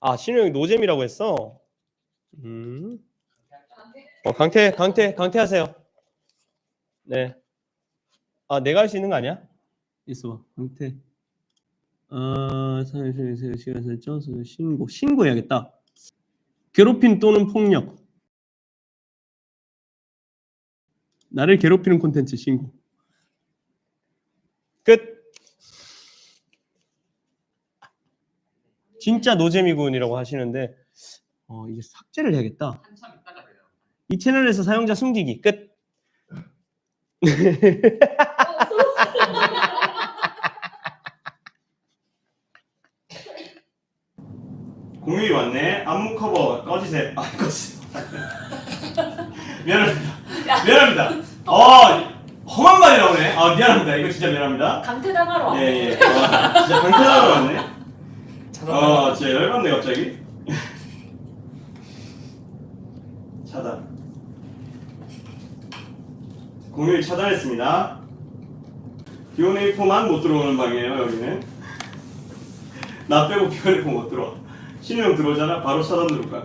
아 신우 형이 노잼이라고 했어. 음. 어 강태 강태 강태 하세요. 네. 아 내가 할 수 있는 거 아니야? 있어 강태. 아 사실 시간 설정 신고 신고해야겠다. 괴롭힘 또는 폭력. 나를 괴롭히는 콘텐츠 신고. 끝. 진짜 노잼이군이라고 하시는데 어 이제 삭제를 해야겠다. 이 채널에서 사용자 숨기기 끝. 공유이 왔네. 안무 커버 꺼지세요. 아 꺼지. 미안합니다. 미안합니다. 어 험한 말이 나오네. 아 미안합니다. 이거 진짜 미안합니다. 강퇴당하러 왔네. 예 예. 와, 진짜 강퇴하러 왔네. 아 진짜 열받네 갑자기. 차단. 공유이 차단했습니다. 비오네이포만 못 들어오는 방이에요 여기는. 나 빼고 비오네이포 못 들어와. 신우 형 들어오잖아. 바로 차단 누를 거야.